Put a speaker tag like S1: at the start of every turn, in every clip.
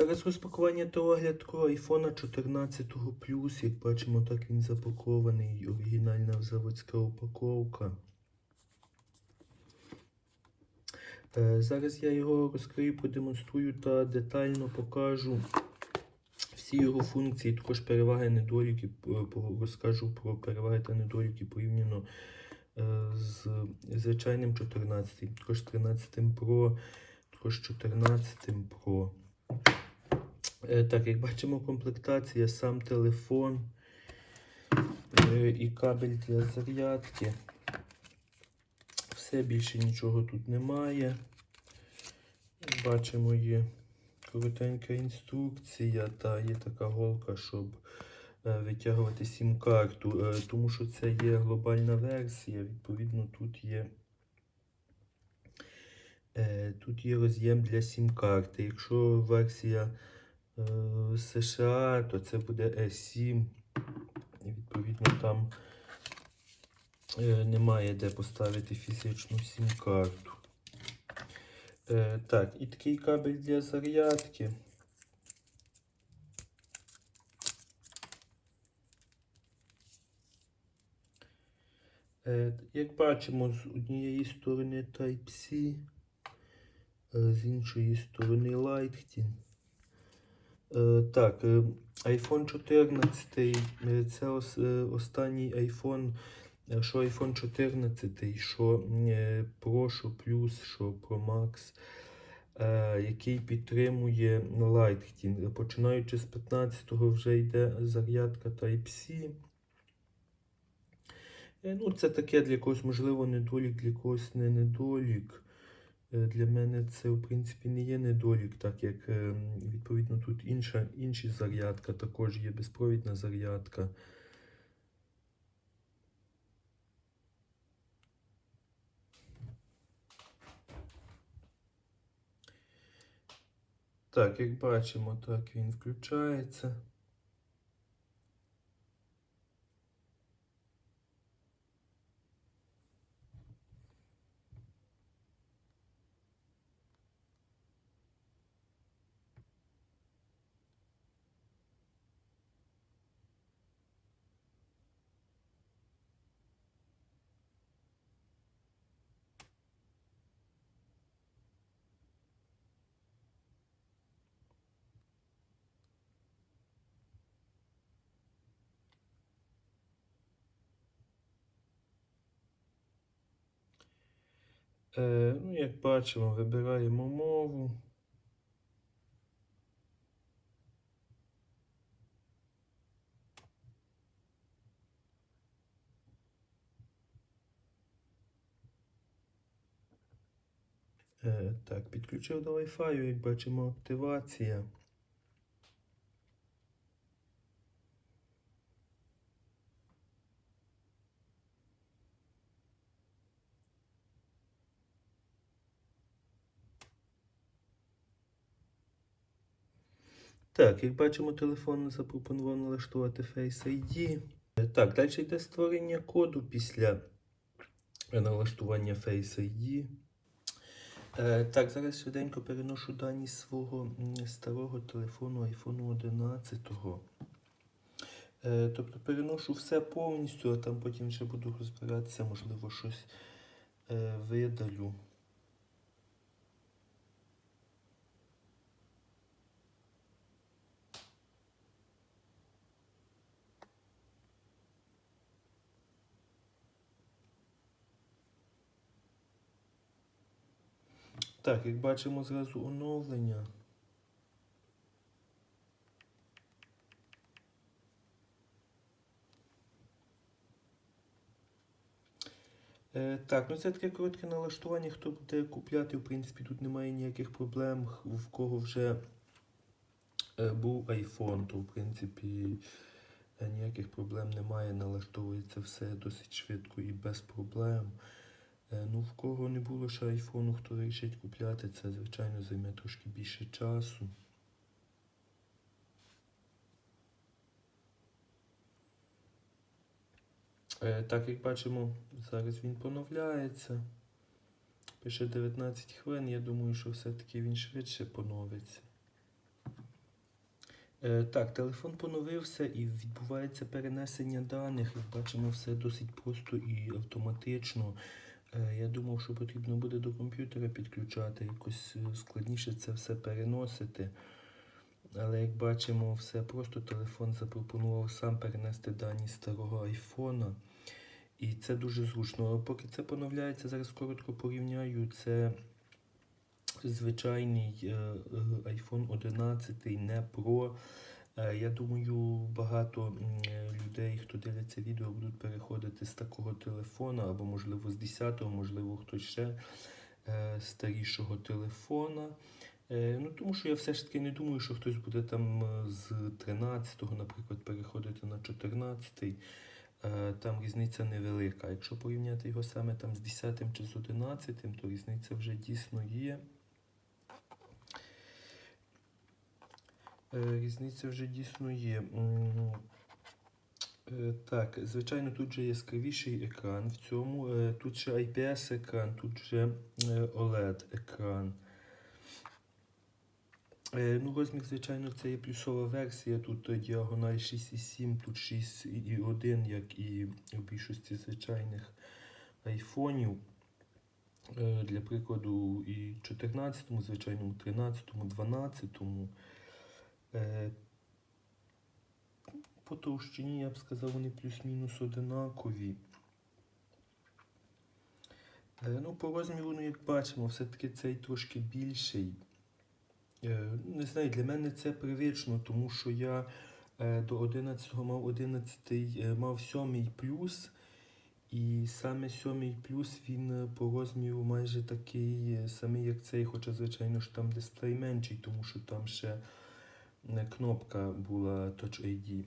S1: Зараз розпакування та огляд iPhone 14 Plus. Як бачимо, так він запакований. Оригінальна заводська упаковка. Е, Зараз я його розкрию, продемонструю та детально покажу всі його функції, також переваги, недоліки. Розкажу про переваги та недоліки порівняно е, з звичайним 14, також 13 Pro, також 14 Pro. Е, Так, як бачимо, комплектація, сам телефон е, і кабель для зарядки. Все більше нічого тут немає. Бачимо, є коротенька інструкція та є така голка, щоб е, витягувати сім-карту. Тому що це є глобальна версія. Відповідно, тут є. Тут є роз'єм для сім-карти. Якщо версія США, то це буде E7. І відповідно там е, немає де поставити фізичну сім-карту. Е, так, і такий кабель для зарядки. Е, як бачимо, з однієї сторони Type-C, е, з іншої сторони Lightning. Е, так, е, iPhone 14 е, це останній iPhone, що iPhone 14, що Pro, що Plus, що Pro Max, який підтримує Lightning. Починаючи з 15-го вже йде зарядка Type-C. Ну, це таке для когось, можливо, недолік, для когось не недолік. Е, Для мене це, в принципі, не є недолік, так як е, відповідно тут інша, інша зарядка, також є безпровідна зарядка. Так, як бачимо, так він включається. Ну, як бачимо, вибираємо мову. Е, так, підключив до Wi-Fi, як бачимо, активація. Так, як бачимо, телефон запропонував налаштувати Face ID. Так, далі йде створення коду після налаштування Face ID. Е, так, зараз швиденько переношу дані свого старого телефону iPhone 11. Е, тобто переношу все повністю, а там потім вже буду розбиратися, можливо, щось е, видалю. Так, як бачимо зразу оновлення. Е, так, ну це таке коротке налаштування. Хто буде купляти, в принципі, тут немає ніяких проблем. В кого вже е, був iPhone, то в принципі е, ніяких проблем немає. Налаштовується все досить швидко і без проблем. Е, Ну, в кого не було ще айфону, хто вирішить купляти, це, звичайно, займе трошки більше часу. Е, Так, як бачимо, зараз він поновляється. Пише 19 хвилин, я думаю, що все-таки він швидше поновиться. Е, Так, телефон поновився і відбувається перенесення даних. Як бачимо, все досить просто і автоматично. Е, Я думав, що потрібно буде до комп'ютера підключати, якось е, складніше це все переносити. Але як бачимо, все просто телефон запропонував сам перенести дані старого айфона. І це дуже зручно. Поки це поновляється, зараз коротко порівняю. Це звичайний е, е, iPhone 11, не Pro. Е, Я думаю, багато людей, хто дивиться відео, будуть переходити з такого телефона, або, можливо, з 10-го, можливо, хтось ще е, старішого телефона. Е, Ну, тому що я все ж таки не думаю, що хтось буде там з 13-го, наприклад, переходити на 14-й. Е, Там різниця невелика. Якщо порівняти його саме там з 10 чи з 11, то різниця вже дійсно є. Різниця вже дійсно є. Е, Так, звичайно, тут же яскравіший екран в цьому. Е, Тут ще IPS-екран, тут же е, OLED-екран. Е, Ну, розмір, звичайно, це є плюсова версія. Тут е, діагональ 6,7, тут 6,1, як і у більшості звичайних айфонів. Е, Для прикладу, і 14, звичайному 13, 12. Е, По товщині, я б сказав, вони плюс-мінус одинакові. Е, Ну, по розміру, ну, як бачимо, все-таки цей трошки більший. Е, Не знаю, для мене це привично, тому що я до 11 мав 11, е, мав 7 плюс. І саме 7 плюс він по розміру майже такий самий, як цей, хоча, звичайно ж, там дисплей менший, тому що там ще кнопка була Touch ID.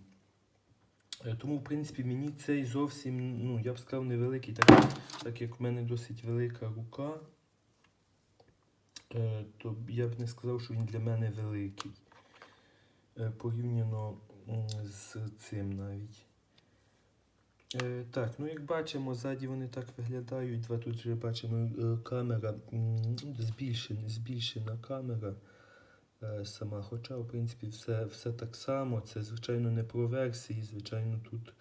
S1: Е, Тому, в принципі, мені цей зовсім, ну, я б сказав, невеликий, так, так як в мене досить велика рука, е, то я б не сказав, що він для мене великий. Е, Порівняно з цим навіть. Так, ну як бачимо, ззаді вони так виглядають. Два тут вже бачимо камера, збільшена, збільшена камера сама. Хоча, в принципі, все, все так само. Це, звичайно, не про версії. Звичайно, тут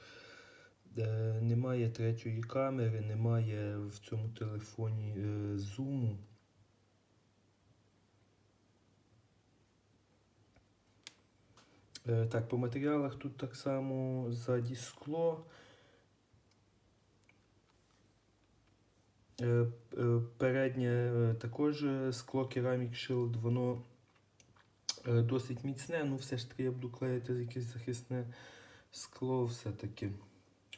S1: е, немає третьої камери, немає в цьому телефоні е, зуму. Е, так, по матеріалах тут так само ззаді скло. Е, е, Переднє е, також е, скло Ceramic Shield, воно е, досить міцне, ну все ж таки я буду клеїти якесь захисне скло все-таки.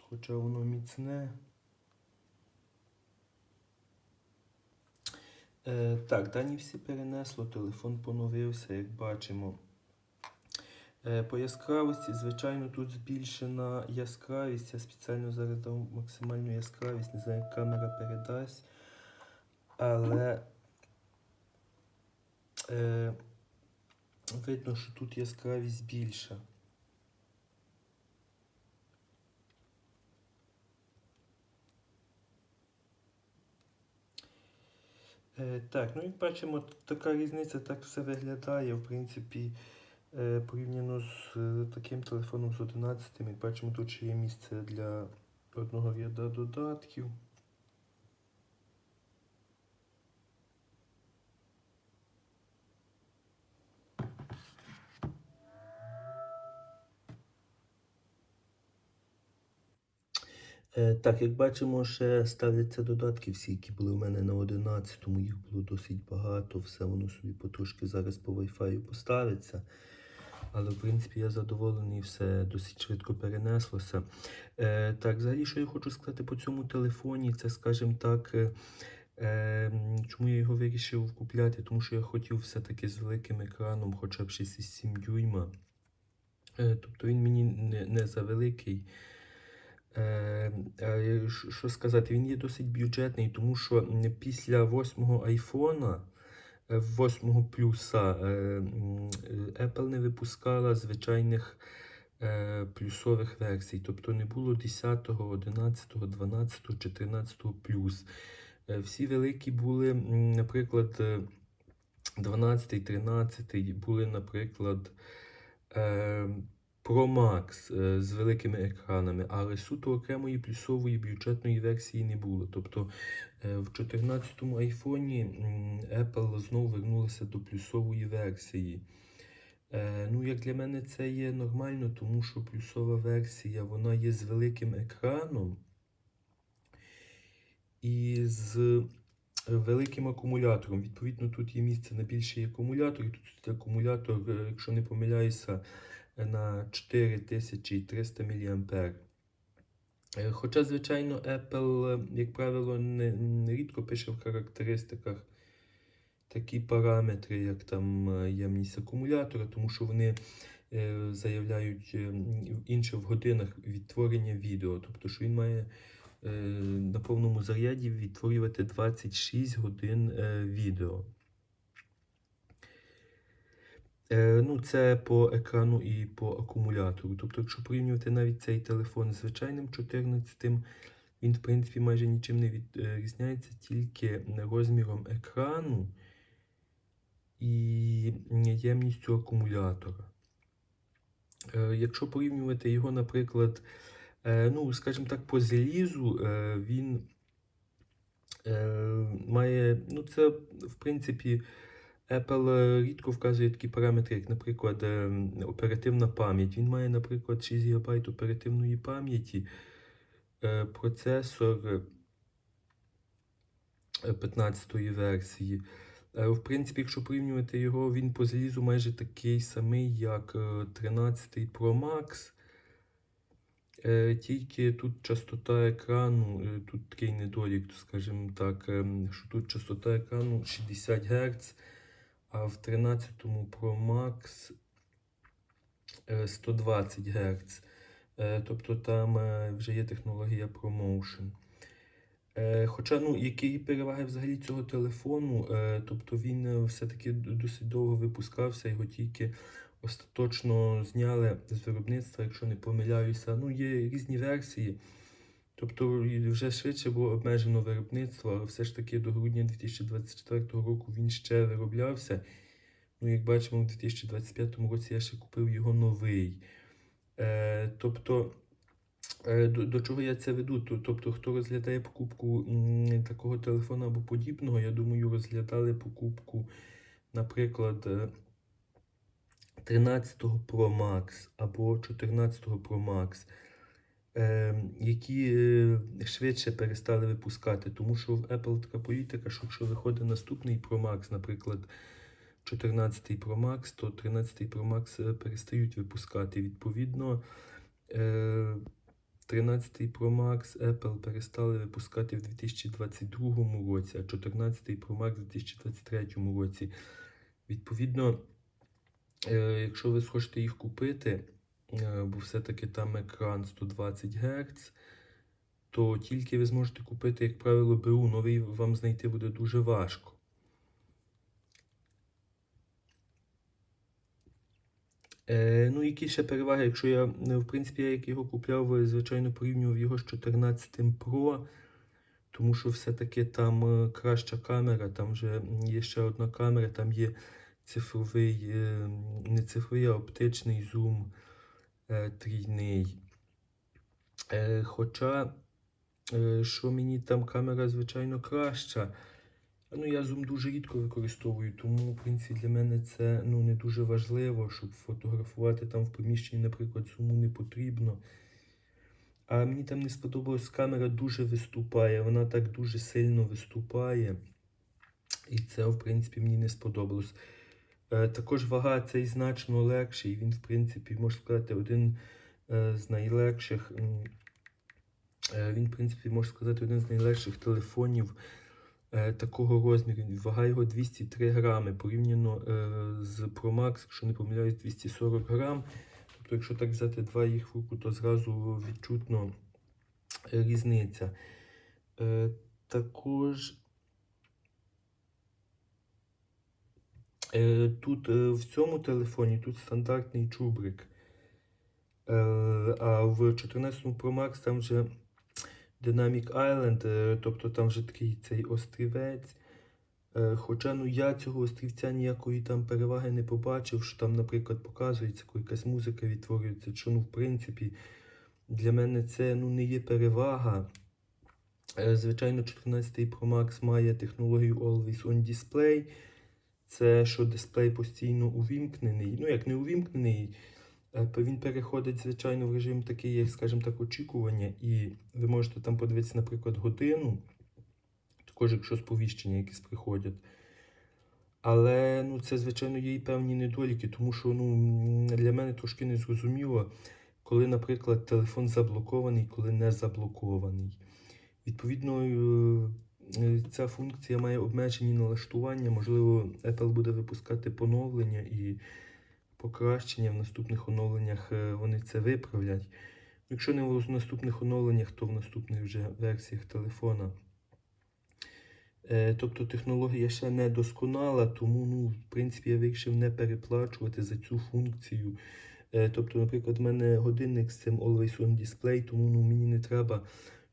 S1: Хоча воно міцне. Е, Так, дані всі перенесло, телефон поновився, як бачимо. Е, По яскравості, звичайно, тут збільшена яскравість. Я спеціально зараз дав максимальну яскравість, не знаю, як камера передасть. Але е, видно, що тут яскравість більша. Е, так, ну як бачимо, така різниця так все виглядає. В принципі, е, порівняно з е, таким телефоном з 11, як бачимо, тут ще є місце для одного ряда додатків. Так, як бачимо, ще ставляться додатки всі, які були в мене на 11-му, їх було досить багато, все воно собі потрошки зараз по Wi-Fi поставиться. Але в принципі я задоволений, все досить швидко перенеслося. Е, так, взагалі, що я хочу сказати по цьому телефоні, це, скажімо так, е, е, чому я його вирішив купляти, тому що я хотів все-таки з великим екраном, хоча б 6,7 дюйма. Е, тобто він мені не, не за великий. Е, е, ш- що сказати, він є досить бюджетний, тому що після восьмого айфона, е, восьмого плюса, е, е, Apple не випускала звичайних е, плюсових версій. Тобто не було 10, 11, 12, 14 плюс. Е, Всі великі були, наприклад, е, 12, 13, були, наприклад, е, Pro Max е, з великими екранами, але суто окремої плюсової бюджетної версії не було. Тобто е, в 14-му айфоні Apple знову вернулася до плюсової версії. Е, Ну, як для мене це є нормально, тому що плюсова версія вона є з великим екраном і з великим акумулятором. Відповідно, тут є місце на більший акумулятор, і тут акумулятор, якщо не помиляюся, на 4300 мА. Е, Хоча, звичайно, Apple, е, як правило, не, не рідко пише в характеристиках такі параметри, як там е, ємність акумулятора, тому що вони заявляють інше в годинах відтворення відео. Тобто, що він має на повному заряді відтворювати 26 годин відео. Е, ну, це по екрану і по акумулятору. Тобто, якщо порівнювати навіть цей телефон з звичайним 14, він, в принципі, майже нічим не відрізняється, тільки розміром екрану і ємністю акумулятора. Е, Якщо порівнювати його, наприклад, е, ну, скажімо так, по залізу, е, він е, має, ну, це, в принципі, Apple е, рідко вказує такі параметри, як, наприклад, е, оперативна пам'ять. Він має, наприклад, 6 ГБ оперативної пам'яті, е, процесор е, 15-ї версії. В принципі, якщо порівнювати його, він по залізу майже такий самий, як е, 13 Pro Max. Тільки тут частота екрану, тут такий недолік, скажімо так, ем, що тут частота екрану 60 Гц, а в 13 Pro Max е, 120 Гц. Е, Тобто там е, вже є технологія ProMotion. Е, Хоча, ну, які переваги взагалі цього телефону, е, тобто він е, все-таки досить довго випускався, його тільки остаточно зняли з виробництва, якщо не помиляюся. Ну, є різні версії. Тобто вже швидше було обмежено виробництво, але все ж таки до грудня 2024 року він ще вироблявся. Ну, як бачимо, у 2025 році я ще купив його новий. Е, тобто, е, до, до чого я це веду? Тобто, хто розглядає покупку такого телефону або подібного, я думаю, розглядали покупку, наприклад, е, 13 Pro Max або 14 Pro Max, е, які е, швидше перестали випускати. Тому що в Apple така політика, що якщо виходить наступний Pro Max, наприклад, 14 Pro Max, то 13 Pro Max е, перестають випускати. Відповідно, е, 13 Pro Max Apple перестали випускати в 2022 році, а 14 Pro Max в 2023 році. Відповідно, е, якщо ви схочете їх купити, е, бо все-таки там екран 120 Гц, то тільки ви зможете купити, як правило, БУ. Новий вам знайти буде дуже важко. Е, ну, які ще переваги, якщо я, е, в принципі, я як його купляв, е, звичайно, порівнював його з 14 Pro, тому що все-таки там е, краща камера, там вже є ще одна камера, там є цифровий, е, не цифровий, а оптичний зум е, трійний. Е, хоча, е, що мені там камера, звичайно, краща. Ну, я зум дуже рідко використовую, тому, в принципі, для мене це ну, не дуже важливо, щоб фотографувати там в приміщенні, наприклад, зуму не потрібно. А мені там не сподобалось, камера дуже виступає, вона так дуже сильно виступає. І це, в принципі, мені не сподобалось. Е, також вага цей значно легший. Він, в принципі, можна сказати, один е, з найлегших. е, Він, в принципі, можна сказати, один з найлегших телефонів такого розміру. Вага його 203 грами, порівняно з Pro Max, якщо не помиляюсь, 240 грам. Тобто, якщо так взяти два їх в руку, то зразу відчутно різниця. Також тут е, в цьому телефоні тут стандартний чубрик. Е, а в 14 Pro Max там вже Dynamic Island, е, тобто там вже такий цей острівець. Е, Хоча ну, я цього острівця ніякої там переваги не побачив, що там, наприклад, показується, коли якась музика відтворюється, що ну, в принципі, для мене це ну, не є перевага. Е, Звичайно, 14 Pro Max має технологію Always On Display. Це що дисплей постійно увімкнений. Ну, як не увімкнений, е, він переходить, звичайно, в режим такий, як, скажімо так, очікування. І ви можете там подивитися, наприклад, годину, також якщо сповіщення якісь приходять. Але ну, це, звичайно, є і певні недоліки, тому що ну, для мене трошки незрозуміло, коли, наприклад, телефон заблокований, коли не заблокований. Відповідно, е, ця функція має обмежені налаштування. Можливо, Apple буде випускати поновлення і покращення в наступних оновленнях е, вони це виправлять. Якщо не в наступних оновленнях, то в наступних вже версіях телефона. Е, Тобто технологія ще не досконала, тому, ну, в принципі, я вирішив не переплачувати за цю функцію. Е, Тобто, наприклад, в мене годинник з цим Always On Display, тому ну, мені не треба,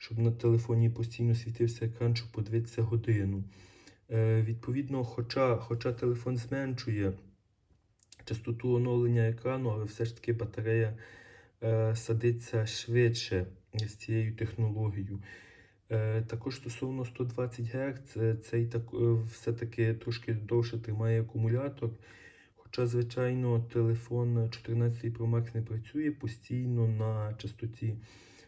S1: щоб на телефоні постійно світився екран, щоб подивитися годину. Е, Відповідно, хоча, хоча телефон зменшує частоту оновлення екрану, але все ж таки батарея е, садиться швидше з цією технологією. Е, Також стосовно 120 Гц, цей так, все-таки трошки довше тримає акумулятор. Хоча, звичайно, телефон 14 Pro Max не працює постійно на частоті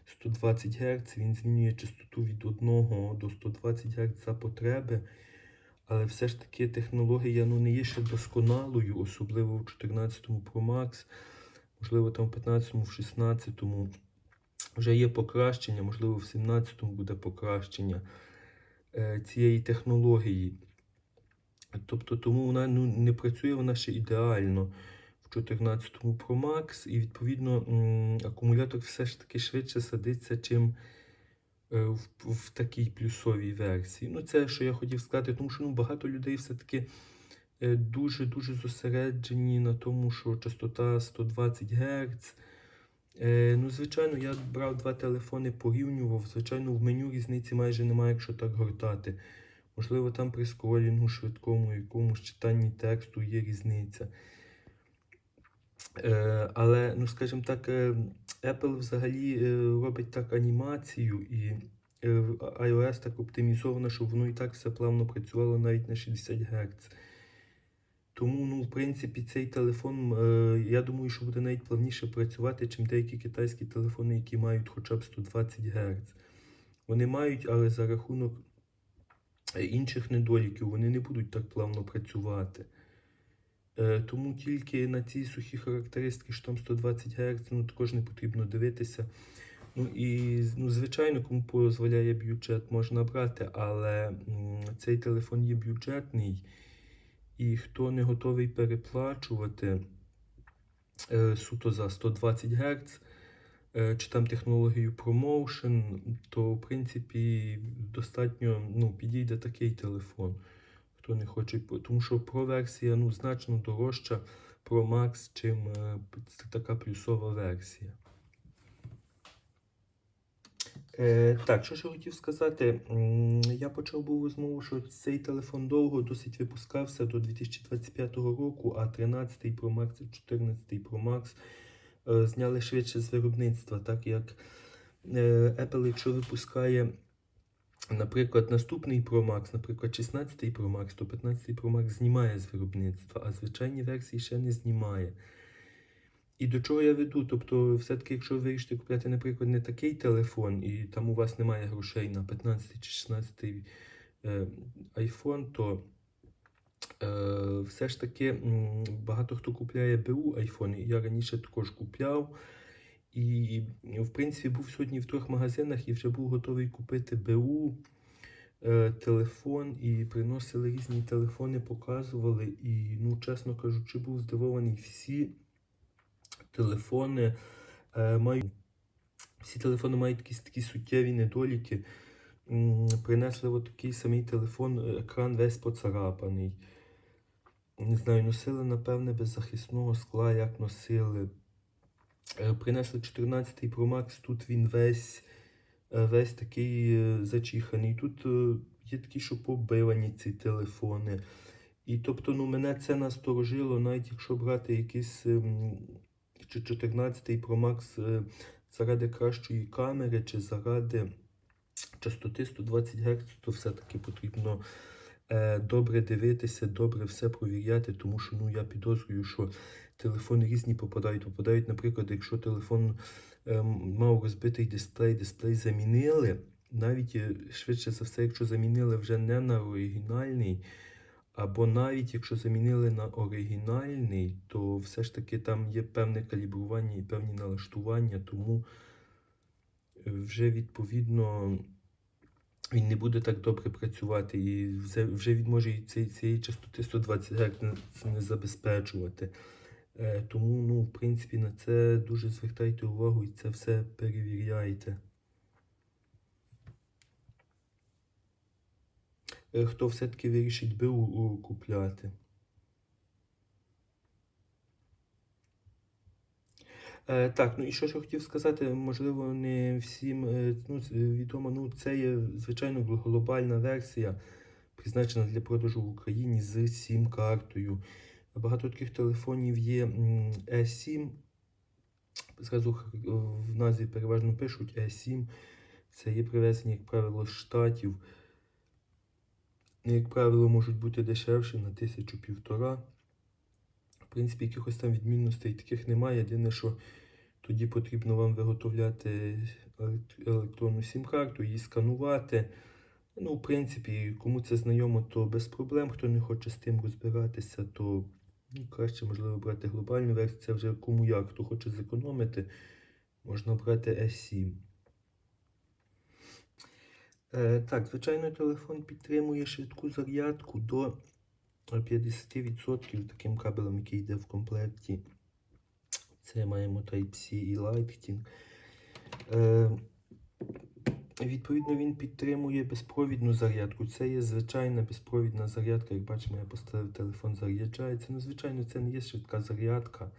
S1: 120 Гц. Він змінює частоту від 1 до 120 Гц за потреби. Але все ж таки технологія ну, не є ще досконалою, особливо в 14 Pro Max, можливо, там в 15, в 16 вже є покращення, можливо, в 17 му буде покращення е, цієї технології. Тобто, тому вона ну, не працює вона ще ідеально 14 Pro Max, і відповідно акумулятор все ж таки швидше садиться, чим е, в, в такій плюсовій версії. Ну, це що я хотів сказати, тому що ну, багато людей все-таки дуже-дуже зосереджені на тому, що частота 120 Гц. Е, ну, звичайно, я брав два телефони, порівнював. Звичайно, в меню різниці майже немає, якщо так гортати. Можливо, там при скролінгу швидкому, якомусь читанні тексту є різниця. Е, але, ну, скажімо так, е, Apple взагалі е, робить так анімацію, і iOS так оптимізовано, щоб воно і так все плавно працювало навіть на 60 Гц. Тому, ну, в принципі, цей телефон, я думаю, що буде навіть плавніше працювати, чим деякі китайські телефони, які мають хоча б 120 Гц. Вони мають, але за рахунок інших недоліків вони не будуть так плавно працювати. Е, Тому тільки на ці сухі характеристики, що там 120 Гц, ну також не потрібно дивитися. Ну і ну, звичайно, кому дозволяє бюджет, можна брати, але цей телефон є бюджетний, і хто не готовий переплачувати е, суто за 120 Гц, е, чи там технологію ProMotion, то в принципі достатньо ну, підійде такий телефон. Хто не хоче, тому що Pro версія ну, значно дорожча Pro Max, чим е, така плюсова версія. Е, так, що ж я хотів сказати? Я почав був розмову, що цей телефон довго досить випускався до 2025 року, а 13 Pro Max і 14 Pro Max е, зняли швидше з виробництва, так як е, Apple, якщо випускає, наприклад, наступний Pro Max, наприклад, 16 Pro Max, то 15 Pro Max знімає з виробництва, а звичайні версії ще не знімає. І до чого я веду? Тобто, все-таки, якщо ви вирішите купляти, наприклад, не такий телефон, і там у вас немає грошей на 15 чи 16 е, iPhone, то е, все ж таки багато хто купляє БУ iPhone, я раніше також купляв. І, в принципі, був сьогодні в трьох магазинах і вже був готовий купити БУ е, телефон, і приносили різні телефони, показували. І, ну, чесно кажучи, був здивований всі телефони е, мають. Всі телефони мають якісь такі суттєві недоліки. Принесли такий самий телефон, екран весь поцарапаний. Не знаю, носили, напевне, без захисного скла, як носили. Е, Принесли 14 Pro Max, тут він весь, е, весь такий е, зачіханий. Тут є такі, що побивані ці телефони. І тобто, ну, мене це насторожило, навіть якщо брати якийсь ем, чи 14 Pro Max заради кращої камери, чи заради частоти 120 Гц, то все-таки потрібно добре дивитися, добре все провіряти, тому що ну, я підозрюю, що телефони різні попадають. Попадають, наприклад, якщо телефон ем, мав розбитий дисплей, дисплей замінили. Навіть е, швидше за все, якщо замінили вже не на оригінальний, або навіть якщо замінили на оригінальний, то все ж таки там є певне калібрування і певні налаштування, тому е, вже відповідно він не буде так добре працювати і вже, він може і цієї, частоти 120 Гц не забезпечувати. Е, тому, ну, в принципі, на це дуже звертайте увагу і це все перевіряйте. Е, Хто все-таки вирішить БУ купляти. Так, ну і що ж я хотів сказати, можливо, не всім е, ну, відомо, ну це є, звичайно, глобальна версія, призначена для продажу в Україні з сім-картою. Багато таких телефонів є м, E7. Зразу в назві переважно пишуть E7. Це є привезені, як правило, з Штатів. Як правило, можуть бути дешевші на тисячу півтора. В принципі, якихось там відмінностей таких немає. Єдине, що тоді потрібно вам виготовляти електронну сім-карту, її сканувати. Ну, в принципі, кому це знайомо, то без проблем. Хто не хоче з тим розбиратися, то ну, краще, можливо, брати глобальну версію. Це вже кому як. Хто хоче зекономити, можна брати S7. Е, так, звичайно, телефон підтримує швидку зарядку до 50% таким кабелем, який йде в комплекті. Це маємо Type-C і Lightning. Е, відповідно, він підтримує безпровідну зарядку. Це є звичайна безпровідна зарядка. Як бачимо, я поставив телефон, заряджається. Ну, звичайно, це не є швидка зарядка.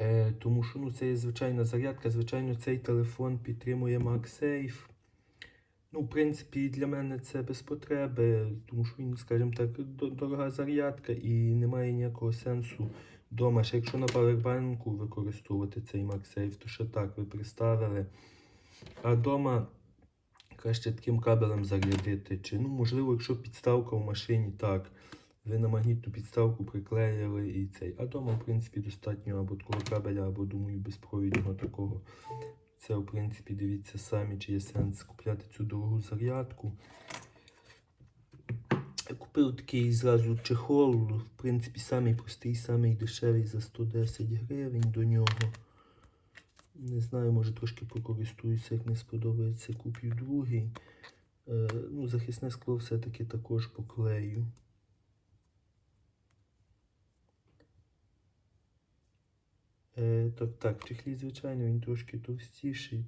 S1: Е, тому що ну, це є звичайна зарядка. Звичайно, цей телефон підтримує MagSafe. Ну, в принципі, для мене це без потреби, тому що він, скажімо так, дорога зарядка і немає ніякого сенсу вдома. Ще якщо на павербанку використовувати цей MagSafe, то ще так ви приставили. А вдома краще таким кабелем зарядити. Чи, ну, можливо, якщо підставка в машині, так. Ви на магнітну підставку приклеїли і цей. А вдома, в принципі, достатньо або такого кабеля, або, думаю, безпровідного такого. Це, в принципі, дивіться самі, чи є сенс купляти цю дорогу зарядку. Купив такий зразу чехол, в принципі, самий простий, самий дешевий за 110 гривень до нього. Не знаю, може трошки покористуюся, як не сподобається, куплю другий. Е, ну, захисне скло все-таки також поклею. Е, так, чехлі, звичайно, він трошки товстіший.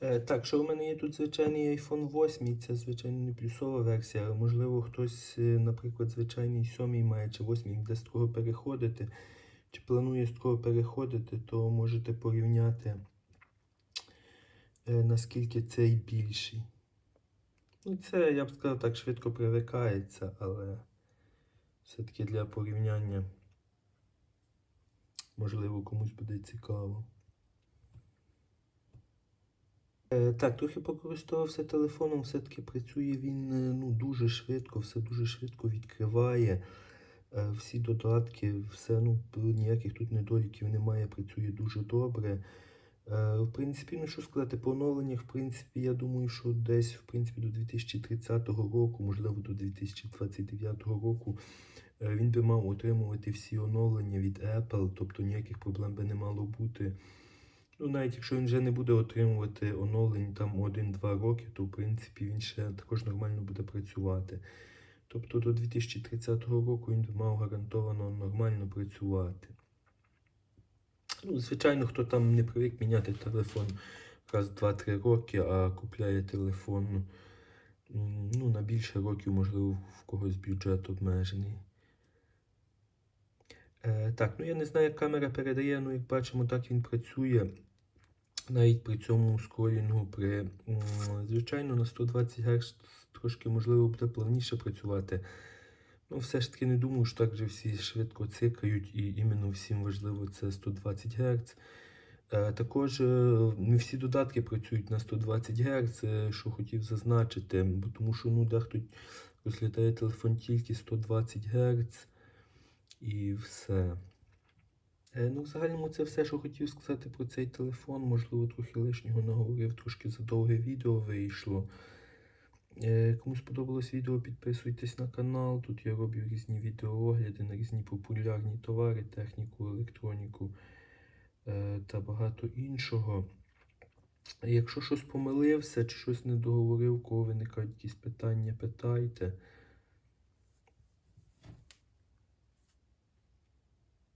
S1: Е, так, що в мене є тут звичайний iPhone 8, це, звичайно, не плюсова версія, але можливо хтось, е, наприклад, звичайний 7 має чи 8 буде з такого переходити, чи планує з такого переходити, то можете порівняти, наскільки цей більший. Ну, це, я б сказав, так швидко привикається, але все-таки для порівняння, можливо, комусь буде цікаво. Е, Так, трохи покористувався телефоном, все-таки працює він е, ну, дуже швидко, все дуже швидко відкриває. Е, Всі додатки, все, ну, ніяких тут недоліків немає, працює дуже добре. В принципі, ну що сказати, по оновленнях, в принципі, я думаю, що десь в принципі, до 2030 року, можливо, до 2029 року, він би мав отримувати всі оновлення від Apple, тобто ніяких проблем би не мало бути. Ну, навіть якщо він вже не буде отримувати оновлень там 1-2 роки, то в принципі він ще також нормально буде працювати. Тобто до 2030 року він би мав гарантовано нормально працювати. Ну, звичайно, хто там не привик міняти телефон раз 2-3 роки, а купляє телефон ну, на більше років, можливо, в когось бюджет обмежений. Е, так, ну я не знаю, як камера передає, ну як бачимо, так він працює. навіть при цьому скролінгу, при, звичайно, на 120 Гц трошки можливо буде плавніше працювати. Ну, все ж таки не думаю, що так же всі швидко цикають, і іменно всім важливо це 120 Гц. Е, Також е, не всі додатки працюють на 120 Гц, що хотів зазначити, бо тому що ну, дехто розглядає телефон тільки 120 Гц і все. Е, Ну, в загальному це все, що хотів сказати про цей телефон. Можливо, трохи лишнього наговорив, трошки задовге відео вийшло. Е, Кому сподобалось відео, підписуйтесь на канал. Тут я роблю різні відеоогляди на різні популярні товари, техніку, електроніку е, та багато іншого. Якщо щось помилився чи щось не договорив, у кого виникають якісь питання, питайте.